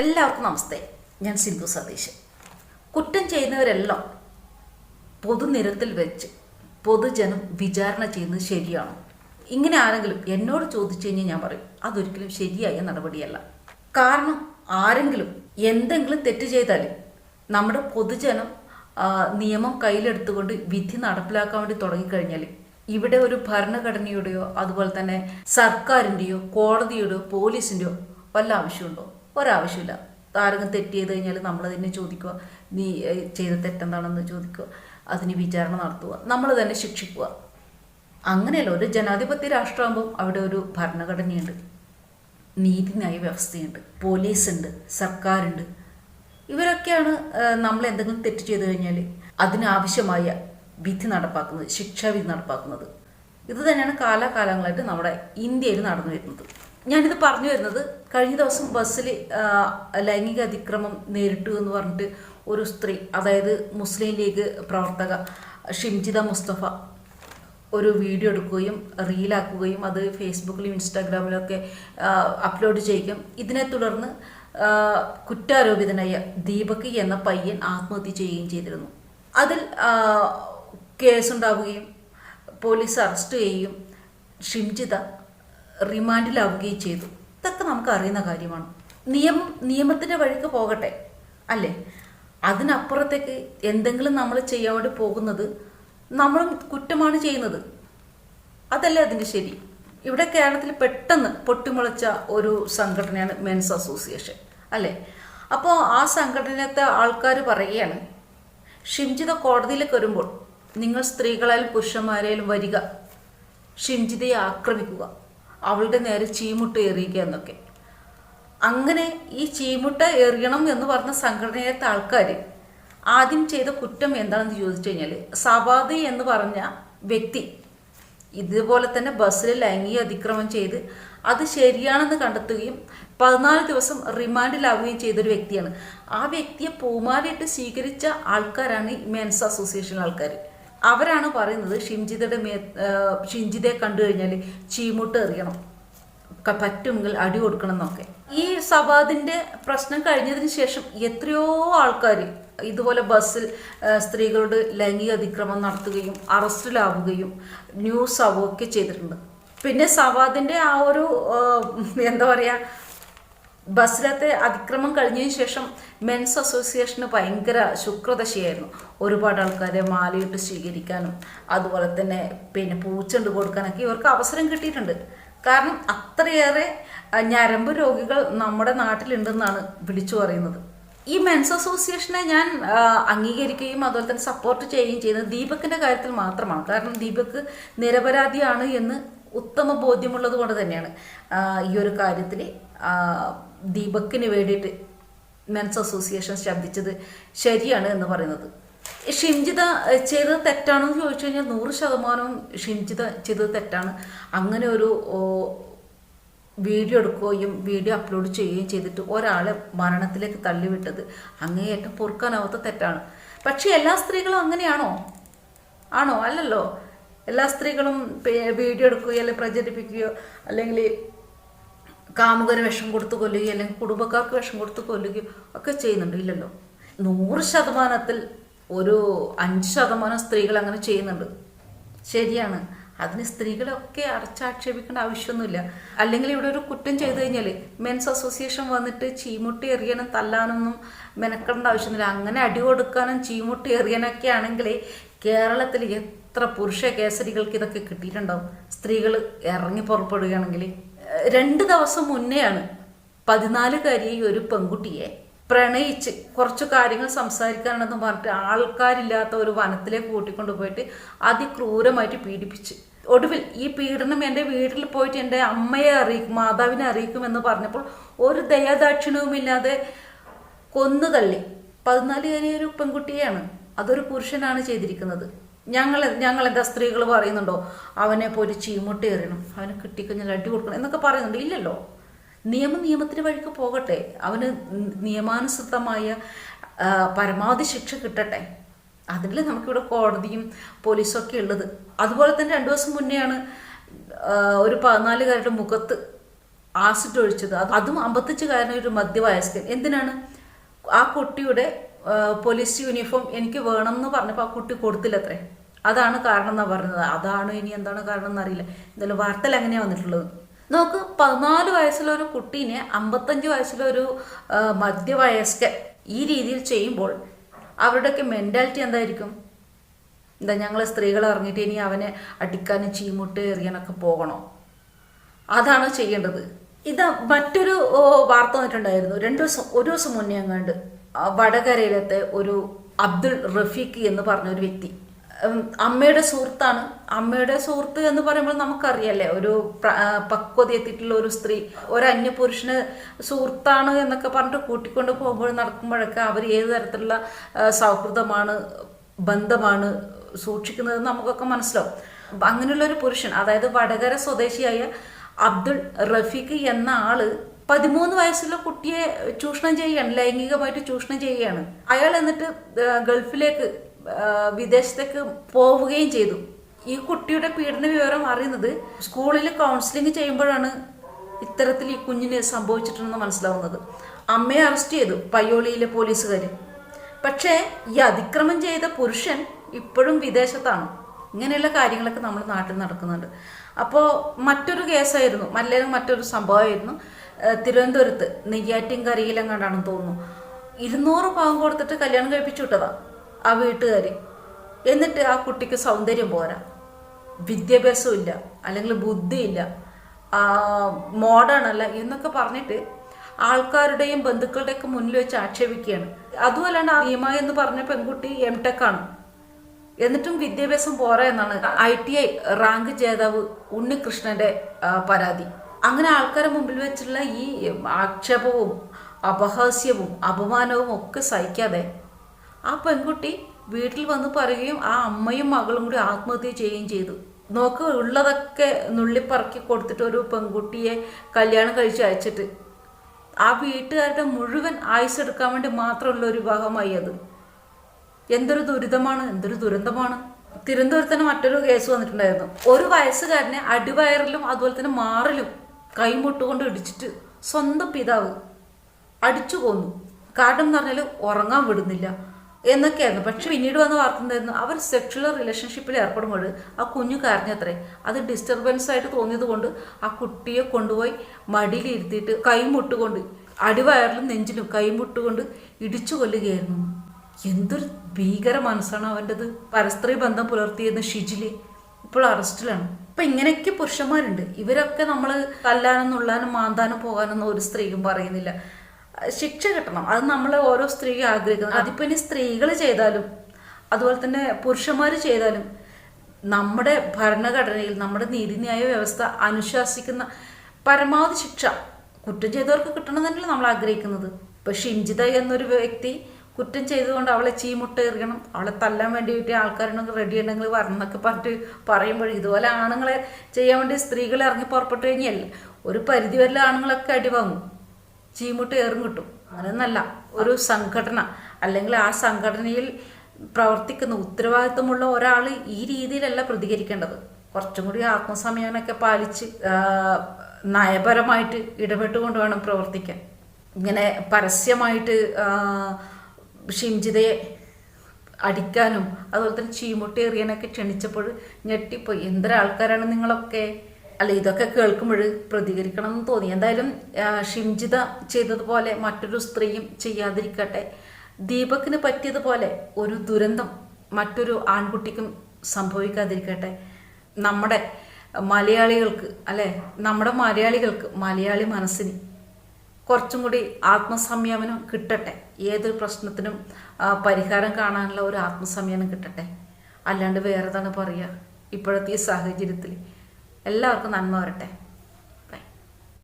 എല്ലാവർക്കും നമസ്തേ. ഞാൻ സിന്ധു സതീശൻ. കുറ്റം ചെയ്യുന്നവരെല്ലാം പൊതുനിരത്തിൽ വെച്ച് പൊതുജനം വിചാരണ ചെയ്യുന്നത് ശരിയാണോ? ഇങ്ങനെ ആരെങ്കിലും എന്നോട് ചോദിച്ചു കഴിഞ്ഞാൽ ഞാൻ പറയും അതൊരിക്കലും ശരിയായ നടപടിയല്ല. കാരണം ആരെങ്കിലും എന്തെങ്കിലും തെറ്റ് ചെയ്താൽ നമ്മുടെ പൊതുജനം നിയമം കയ്യിലെടുത്തുകൊണ്ട് വിധി നടപ്പിലാക്കാൻ വേണ്ടി തുടങ്ങിക്കഴിഞ്ഞാൽ ഇവിടെ ഒരു ഭരണഘടനയുടെയോ അതുപോലെ തന്നെ സർക്കാരിന്റെയോ കോടതിയുടെയോ പോലീസിന്റെയോ വല്ല ആവശ്യമുണ്ടോ? ഒരാവശ്യമില്ല. ആരെങ്കിലും തെറ്റ് ചെയ്ത് കഴിഞ്ഞാൽ നമ്മൾ തന്നെ ചോദിക്കുക നീ ചെയ്ത തെറ്റെന്താണെന്ന് ചോദിക്കുക അതിന് വിചാരണ നടത്തുക നമ്മൾ തന്നെ ശിക്ഷിക്കുക. അങ്ങനെയല്ല ഒരു ജനാധിപത്യ രാഷ്ട്രമാകുമ്പോൾ അവിടെ ഒരു ഭരണഘടനയുണ്ട് നീതിന്യായ വ്യവസ്ഥയുണ്ട് പോലീസുണ്ട് സർക്കാരുണ്ട്. ഇവരൊക്കെയാണ് നമ്മൾ എന്തെങ്കിലും തെറ്റ് ചെയ്തു കഴിഞ്ഞാൽ അതിനാവശ്യമായ വിധി നടപ്പാക്കുന്നത് ശിക്ഷാവിധി നടപ്പാക്കുന്നത്. ഇത് തന്നെയാണ് കാലാകാലങ്ങളായിട്ട് നമ്മുടെ ഇന്ത്യയിൽ നടന്നു വരുന്നത്. ഞാനിത് പറഞ്ഞു വരുന്നത് കഴിഞ്ഞ ദിവസം ബസ്സിൽ ലൈംഗിക അതിക്രമം നേരിട്ടു എന്ന് പറഞ്ഞിട്ട് ഒരു സ്ത്രീ അതായത് മുസ്ലിം ലീഗ് പ്രവർത്തക ഷിംജിത മുസ്തഫ ഒരു വീഡിയോ എടുക്കുകയും റീലാക്കുകയും അത് ഫേസ്ബുക്കിലും ഇൻസ്റ്റാഗ്രാമിലൊക്കെ ഒക്കെ അപ്ലോഡ് ചെയ്യുകയും ഇതിനെ തുടർന്ന് കുറ്റാരോപിതനായ ദീപക് എന്ന പയ്യൻ ആത്മഹത്യ ചെയ്യുകയും ചെയ്തിരുന്നു. അതിൽ കേസുണ്ടാവുകയും പോലീസ് അറസ്റ്റ് ചെയ്യുകയും ഷിംജിത റിമാൻഡിലാവുകയും ചെയ്തു. ഇതൊക്കെ നമുക്ക് അറിയുന്ന കാര്യമാണ്. നിയമം നിയമത്തിന്റെ വഴിക്ക് പോകട്ടെ അല്ലേ? അതിനപ്പുറത്തേക്ക് എന്തെങ്കിലും നമ്മൾ ചെയ്യാതെ പോകുന്നത് നമ്മളും കുറ്റമാണ് ചെയ്യുന്നത്. അതല്ലേ അതിന്റെ ശരി? ഇവിടെ കേരളത്തിൽ പെട്ടെന്ന് പൊട്ടിമുളച്ച ഒരു സംഘടനയാണ് മെൻസ് അസോസിയേഷൻ അല്ലേ? അപ്പോൾ ആ സംഘടനത്തെ ആൾക്കാർ പറയുകയാണ് ഷിംജിത കോടതിയിലേക്ക് വരുമ്പോൾ നിങ്ങൾ സ്ത്രീകളായാലും പുരുഷന്മാരായാലും വരിക. ഷിംജിതയെ ആക്രമിക്കുക. അവളുടെ നേരെ ചീമുട്ട് എറിയുക എന്നൊക്കെ. അങ്ങനെ ഈ ചീമുട്ട എറിയണം എന്ന് പറഞ്ഞ സംഘടനയിലത്തെ ആൾക്കാർ ആദ്യം ചെയ്ത കുറ്റം എന്താണെന്ന് ചോദിച്ചു കഴിഞ്ഞാൽ സവാദി എന്ന് പറഞ്ഞ വ്യക്തി ഇതുപോലെ തന്നെ ബസ്സിൽ ലൈംഗിക അതിക്രമം ചെയ്ത് അത് ശരിയാണെന്ന് കണ്ടെത്തുകയും പതിനാല് ദിവസം റിമാൻഡിലാവുകയും ചെയ്തൊരു വ്യക്തിയാണ്. ആ വ്യക്തിയെ പൂമാലയിട്ട് സ്വീകരിച്ച ആൾക്കാരാണ് മെൻസ് അസോസിയേഷൻ ആൾക്കാർ അവരാണ് പറയുന്നത് ഷിംജിതയുടെ മേ ഷിംജിതയെ കണ്ടു കഴിഞ്ഞാൽ ചീമുട്ട് എറിയണം. പറ്റുമെങ്കിൽ അടി കൊടുക്കണം എന്നൊക്കെ ഈ സവാദിന്റെ പ്രശ്നം കഴിഞ്ഞതിന് ശേഷം എത്രയോ ആൾക്കാർ ഇതുപോലെ ബസ്സിൽ സ്ത്രീകളുടെ ലൈംഗിക അതിക്രമം നടത്തുകയും അറസ്റ്റിലാവുകയും ന്യൂസ് ആവുകയൊക്കെ ചെയ്തിട്ടുണ്ട്. പിന്നെ സവാദിന്റെ ആ ഒരു എന്താ പറയാ ബസ്സിലത്തെ അതിക്രമം കഴിഞ്ഞതിന് ശേഷം മെൻസ് അസോസിയേഷന് ഭയങ്കര ശുക്രദശയായിരുന്നു. ഒരുപാട് ആൾക്കാരെ മാലയിട്ട് സ്വീകരിക്കാനും അതുപോലെ തന്നെ പിന്നെ പൂച്ചണ്ട് കൊടുക്കാനൊക്കെ ഇവർക്ക് അവസരം കിട്ടിയിട്ടുണ്ട്. കാരണം അത്രയേറെ ഞരമ്പ് രോഗികൾ നമ്മുടെ നാട്ടിലുണ്ടെന്നാണ് വിളിച്ചു പറയുന്നത്. ഈ മെൻസ് അസോസിയേഷനെ ഞാൻ അംഗീകരിക്കുകയും അതുപോലെ തന്നെ സപ്പോർട്ട് ചെയ്യുകയും ചെയ്യുന്നത് ദീപക്കിന്റെ കാര്യത്തിൽ മാത്രമാണ്. കാരണം ദീപക് നിരപരാധിയാണ് എന്ന് ഉത്തമ ബോധ്യമുള്ളത് കൊണ്ട് തന്നെയാണ്. ഈ ഒരു കാര്യത്തിൽ ദീപക്കിന് വേണ്ടിയിട്ട് മെൻസ് അസോസിയേഷൻ ശബ്ദിച്ചത് ശരിയാണ് എന്ന് പറയുന്നത്. ഏഹ്, ചെയ്തത് തെറ്റാണെന്ന് ചോദിച്ചു കഴിഞ്ഞാൽ നൂറ് ശതമാനവും ഷിംജിത ചെയ്തത് തെറ്റാണ്. അങ്ങനെ ഒരു വീഡിയോ എടുക്കുകയും വീഡിയോ അപ്ലോഡ് ചെയ്യുകയും ചെയ്തിട്ട് ഒരാളെ മരണത്തിലേക്ക് തള്ളിവിട്ടത് അങ്ങേയറ്റം പൊറുക്കാനാവാത്ത തെറ്റാണ്. പക്ഷേ എല്ലാ സ്ത്രീകളും അങ്ങനെയാണോ? ആണോ? അല്ലല്ലോ. എല്ലാ സ്ത്രീകളും വീഡിയോ എടുക്കുകയോ അല്ലെങ്കിൽ പ്രചരിപ്പിക്കുകയോ അല്ലെങ്കിൽ കാമുകന് വിഷം കൊടുത്ത് കൊല്ലുകയോ അല്ലെങ്കിൽ കുടുംബക്കാർക്ക് വിഷം കൊടുത്ത് കൊല്ലുകയോ ഒക്കെ ചെയ്യുന്നുണ്ട്. ഇല്ലല്ലോ. നൂറ് ശതമാനത്തിൽ ഒരു അഞ്ച് ശതമാനം സ്ത്രീകൾ അങ്ങനെ ചെയ്യുന്നുണ്ട്. ശരിയാണ്. അതിന് സ്ത്രീകളൊക്കെ അടച്ചാക്ഷേപിക്കേണ്ട ആവശ്യമൊന്നുമില്ല. അല്ലെങ്കിൽ ഇവിടെ ഒരു കുറ്റം ചെയ്തു കഴിഞ്ഞാൽ മെൻസ് അസോസിയേഷൻ വന്നിട്ട് ചീമുട്ടി എറിയാനും തല്ലാനൊന്നും മെനക്കേണ്ട ആവശ്യമൊന്നുമില്ല. അങ്ങനെ അടി കൊടുക്കാനും ചീമുട്ടി എറിയാനൊക്കെ ആണെങ്കിൽ കേരളത്തിൽ എത്ര പുരുഷ കേസരികൾക്ക് ഇതൊക്കെ കിട്ടിയിട്ടുണ്ടാവും? സ്ത്രീകൾ ഇറങ്ങി പുറപ്പെടുകയാണെങ്കിൽ രണ്ട് ദിവസം മുന്നെയാണ് പതിനാലുകാരി ഒരു പെൺകുട്ടിയെ പ്രണയിച്ച് കുറച്ച് കാര്യങ്ങൾ സംസാരിക്കാനെന്ന് പറഞ്ഞിട്ട് ആൾക്കാരില്ലാത്ത ഒരു വനത്തിലേക്ക് കൂട്ടിക്കൊണ്ടു പോയിട്ട് അതിക്രൂരമായിട്ട് പീഡിപ്പിച്ച്. ഒടുവിൽ ഈ പീഡനം എന്റെ വീട്ടിൽ പോയിട്ട് എന്റെ അമ്മയെ അറിയിക്കും മാതാവിനെ അറിയിക്കുമെന്ന് പറഞ്ഞപ്പോൾ ഒരു ദയാദാക്ഷിണ്യവുമില്ലാതെ കൊന്നു തള്ളി പതിനാലുകാരി ഒരു പെൺകുട്ടിയാണ് അതൊരു പുരുഷനാണ് ചെയ്തിരിക്കുന്നത്. ഞങ്ങൾ ഞങ്ങൾ എന്താ സ്ത്രീകൾ പറയുന്നുണ്ടോ? അവനെ പോയി ചീമുട്ടി എറിയണം അവനെ കിട്ടിക്കഴിഞ്ഞാൽ അടി കൊടുക്കണം എന്നൊക്കെ പറയുന്നുണ്ട്. ഇല്ലല്ലോ. നിയമം നിയമത്തിന് വഴിക്ക് പോകട്ടെ. അവന് നിയമാനുസൃതമായ പരമാവധി ശിക്ഷ കിട്ടട്ടെ. അതിൽ നമുക്കിവിടെ കോടതിയും പോലീസും ഒക്കെ ഉള്ളത്. അതുപോലെ തന്നെ രണ്ടു ദിവസം മുന്നെയാണ് ഒരു പതിനാലുകാരുടെ മുഖത്ത് ആസിഡ് ഒഴിച്ചത്. അത് അമ്പത്തച്ചുകാരൻ ഒരു മധ്യവയസ്കൻ. എന്തിനാണ്? ആ കുട്ടിയുടെ പോലീസ് യൂണിഫോം എനിക്ക് വേണം എന്ന് പറഞ്ഞപ്പോൾ ആ കുട്ടി കൊടുത്തില്ല അത്രേ അതാണ് കാരണം എന്നാണ് പറഞ്ഞത്. അതാണ് ഇനി എന്താണ് കാരണം എന്നറിയില്ല എന്തായാലും വാർത്തയിൽ അങ്ങനെയാണ് വന്നിട്ടുള്ളത്. നോക്ക് പതിനാല് വയസ്സിലൊരു കുട്ടീനെ അമ്പത്തഞ്ച് വയസ്സിലൊരു മധ്യവയസ്കൻ ഈ രീതിയിൽ ചെയ്യുമ്പോൾ അവരുടെയൊക്കെ മെന്റാലിറ്റി എന്തായിരിക്കും? എന്താ ഞങ്ങൾ സ്ത്രീകൾ ഇറങ്ങിയിട്ട് ഇനി അവനെ അടിക്കാനും ചീമുട്ട് എറിയാനൊക്കെ പോകണോ? അതാണ് ചെയ്യേണ്ടത്. ഇത് മറ്റൊരു വാർത്ത വന്നിട്ടുണ്ടായിരുന്നു. രണ്ടു ദിവസം ഒരു ദിവസം മുന്നേ അങ്ങാണ്ട് വടകരയിലത്തെ ഒരു അബ്ദുൾ റഫീഖ് എന്ന് പറഞ്ഞ ഒരു വ്യക്തി അമ്മയുടെ സുഹൃത്താണ്. അമ്മയുടെ സുഹൃത്ത് എന്ന് പറയുമ്പോൾ നമുക്കറിയാലേ ഒരു പക്വത എത്തിയിട്ടുള്ള ഒരു സ്ത്രീ. ഒരു അന്യപുരുഷന് സുഹൃത്താണ് എന്നൊക്കെ പറഞ്ഞിട്ട് കൂട്ടിക്കൊണ്ട് പോകുമ്പോൾ നടക്കുമ്പോഴൊക്കെ അവർ ഏത് തരത്തിലുള്ള സൗഹൃദമാണ് ബന്ധമാണ് സൂക്ഷിക്കുന്നത് നമുക്കൊക്കെ മനസ്സിലാവും. അങ്ങനെയുള്ള ഒരു പുരുഷൻ അതായത് വടകര സ്വദേശിയായ അബ്ദുൾ റഫീഖ് എന്ന ആൾ പതിമൂന്ന് വയസ്സുള്ള കുട്ടിയെ ചൂഷണം ചെയ്യുകയാണ് ലൈംഗികമായിട്ട് ചൂഷണം ചെയ്യുകയാണ്. അയാൾ എന്നിട്ട് ഗൾഫിലേക്ക് വിദേശത്തേക്ക് പോവുകയും ചെയ്തു. ഈ കുട്ടിയുടെ പീഡന വിവരം അറിയുന്നത് സ്കൂളിൽ കൗൺസിലിംഗ് ചെയ്യുമ്പോഴാണ് ഇത്തരത്തിൽ ഈ കുഞ്ഞിന് സംഭവിച്ചിട്ടുണ്ടെന്ന് മനസ്സിലാവുന്നത്. അമ്മയെ അറസ്റ്റ് ചെയ്തു പയ്യോളിയിലെ പോലീസുകാർ പക്ഷേ ഈ അതിക്രമം ചെയ്ത പുരുഷൻ ഇപ്പോഴും വിദേശത്താണ്. ഇങ്ങനെയുള്ള കാര്യങ്ങളൊക്കെ നമ്മൾ നാട്ടിൽ നടക്കുന്നുണ്ട്. അപ്പോൾ മറ്റൊരു കേസായിരുന്നു മല്ലേലും മറ്റൊരു സംഭവമായിരുന്നു. തിരുവനന്തപുരത്ത് നെയ്യാറ്റിൻകരയിലെങ്ങാണ്ടാണെന്ന് തോന്നുന്നു. ഇരുന്നൂറ് പാവം കൊടുത്തിട്ട് കല്യാണം കഴിപ്പിച്ചു വിട്ടതാ. ആ വീട്ടുകാർ എന്നിട്ട് ആ കുട്ടിക്ക് സൗന്ദര്യം പോരാ. വിദ്യാഭ്യാസവും ഇല്ല അല്ലെങ്കിൽ ബുദ്ധിയില്ല അല്ല എന്നൊക്കെ പറഞ്ഞിട്ട് ആൾക്കാരുടെയും ബന്ധുക്കളുടെയൊക്കെ മുന്നിൽ വെച്ച് ആക്ഷേപിക്കുകയാണ്. അതുമല്ലാണ്ട് ഭീമ എന്ന് പറഞ്ഞ പെൺകുട്ടി എം ടെക് ആണ്. എന്നിട്ടും വിദ്യാഭ്യാസം പോരാ എന്നാണ് ഐ ടി ഐ റാങ്ക് ജേതാവ് ഉണ്ണികൃഷ്ണന്റെ പരാതി. അങ്ങനെ ആൾക്കാരെ മുമ്പിൽ വെച്ചുള്ള ഈ ആക്ഷേപവും അപഹാസ്യവും അപമാനവും ഒക്കെ സഹിക്കാതെ ആ പെൺകുട്ടി വീട്ടിൽ വന്ന് പറയുകയും ആ അമ്മയും മകളും കൂടി ആത്മഹത്യ ചെയ്യുകയും ചെയ്തു. നോക്ക് ഉള്ളതൊക്കെ നുള്ളിപ്പറക്കി കൊടുത്തിട്ട് ഒരു പെൺകുട്ടിയെ കല്യാണം കഴിച്ച് അയച്ചിട്ട്. ആ വീട്ടുകാരുടെ മുഴുവൻ ആയുസ് എടുക്കാൻ വേണ്ടി മാത്രമുള്ള ഒരു വിവാഹമായി അത്. എന്തൊരു ദുരിതമാണ് എന്തൊരു ദുരന്തമാണ്. തിരുവനന്തപുരത്ത് തന്നെ മറ്റൊരു കേസ് വന്നിട്ടുണ്ടായിരുന്നു. ഒരു വയസ്സുകാരനെ അടിവയറിലും അതുപോലെ തന്നെ മാറിലും കൈമുട്ടുകൊണ്ട് ഇടിച്ചിട്ട് സ്വന്തം പിതാവ് അടിച്ചു കൊന്നു. കാരണം എന്ന് പറഞ്ഞാൽ ഉറങ്ങാൻ വിടുന്നില്ല. എന്നൊക്കെയായിരുന്നു. പക്ഷെ പിന്നീട് വന്ന വാർത്ത എന്തായിരുന്നു? അവർ സെക്ഷുവൽ റിലേഷൻഷിപ്പിൽ ഏർപ്പെടുമ്പോൾ ആ കുഞ്ഞു കരഞ്ഞത്രേ. അത് ഡിസ്റ്റർബൻസ് ആയിട്ട് തോന്നിയത് കൊണ്ട് ആ കുട്ടിയെ കൊണ്ടുപോയി മടിയിലിരുത്തിയിട്ട് കൈമുട്ടുകൊണ്ട് അടിവയറിലും നെഞ്ചിലും കൈമുട്ടുകൊണ്ട് ഇടിച്ചു കൊല്ലുകയായിരുന്നു. എന്തൊരു ഭീകര മനസ്സാണ് അവന്റെത്. പരസ്ത്രീ ബന്ധം പുലർത്തിയെന്ന് ഷിജിൽ ഇപ്പോൾ അറസ്റ്റിലാണ്. അപ്പൊ ഇങ്ങനെയൊക്കെ പുരുഷന്മാരുണ്ട്. ഇവരൊക്കെ നമ്മൾ തല്ലാനും നുള്ളാനും മാന്താനും പോകാനൊന്നും ഒരു സ്ത്രീയും പറയുന്നില്ല. ശിക്ഷ കിട്ടണം. അത് നമ്മൾ ഓരോ സ്ത്രീ ആഗ്രഹിക്കുന്നത്. അതിപ്പോ ഇനി സ്ത്രീകൾ ചെയ്താലും അതുപോലെ തന്നെ പുരുഷന്മാർ ചെയ്താലും നമ്മുടെ ഭരണഘടനയിൽ നമ്മുടെ നീതിന്യായ വ്യവസ്ഥ അനുശാസിക്കുന്ന പരമാവധി ശിക്ഷ കുറ്റം ചെയ്തവർക്ക് കിട്ടണം തന്നെയല്ലേ നമ്മൾ ആഗ്രഹിക്കുന്നത്. ഇപ്പൊ ഷിഞ്ചിത എന്നൊരു വ്യക്തി കുറ്റം ചെയ്തുകൊണ്ട് അവളെ ചീമുട്ട എറിയണം. അവളെ തല്ലാൻ വേണ്ടിയിട്ട് ആൾക്കാരുണ്ടെങ്കിൽ റെഡി ഉണ്ടെങ്കിൽ വരണമെന്നൊക്കെ പറഞ്ഞിട്ട് പറയുമ്പോൾ ഇതുപോലെ ആണുങ്ങളെ ചെയ്യാൻ വേണ്ടി സ്ത്രീകളെ ഇറങ്ങി പുറപ്പെട്ടു കഴിഞ്ഞല്ലേ? ഒരു പരിധി വരെ ആണുങ്ങളൊക്കെ അടി വാങ്ങും ചീമുട്ട് ഏറും കിട്ടും. അങ്ങനെയൊന്നല്ല. ഒരു സംഘടന. അല്ലെങ്കിൽ ആ സംഘടനയിൽ പ്രവർത്തിക്കുന്ന ഉത്തരവാദിത്വമുള്ള ഒരാൾ ഈ രീതിയിലല്ല പ്രതികരിക്കേണ്ടത്. കുറച്ചും കൂടി ആത്മസംയമനമൊക്കെ പാലിച്ച് നയപരമായിട്ട് ഇടപെട്ടുകൊണ്ട് വേണം പ്രവർത്തിക്കാൻ. ഇങ്ങനെ പരസ്യമായിട്ട് ഷിംജിതയെ അടിക്കാനും അതുപോലെ തന്നെ ചീമുട്ടി എറിയാനൊക്കെ ക്ഷണിച്ചപ്പോൾ ഞെട്ടിപ്പോയി. എന്തൊരാൾക്കാരാണ് നിങ്ങളൊക്കെ? അല്ല ഇതൊക്കെ കേൾക്കുമ്പോൾ പ്രതികരിക്കണം എന്ന് തോന്നി. എന്തായാലും ഷിംജിത ചെയ്തതുപോലെ മറ്റൊരു സ്ത്രീയും ചെയ്യാതിരിക്കട്ടെ. ദീപക്കിന് പറ്റിയതുപോലെ ഒരു ദുരന്തം മറ്റൊരു ആൺകുട്ടിക്കും സംഭവിക്കാതിരിക്കട്ടെ. നമ്മുടെ മലയാളികൾക്ക് അല്ലെ നമ്മുടെ മലയാളികൾക്ക് മലയാളി മനസ്സിന് കുറച്ചും കൂടി ആത്മസംയമനം കിട്ടട്ടെ. ഏതൊരു പ്രശ്നത്തിനും പരിഹാരം കാണാനുള്ള ഒരു ആത്മസംയമനം കിട്ടട്ടെ. അല്ലാണ്ട് വേറെ തന്നെ പറയുക. ഇപ്പോഴത്തെ ഈ സാഹചര്യത്തിൽ എല്ലാവർക്കും നന്മ വരട്ടെ.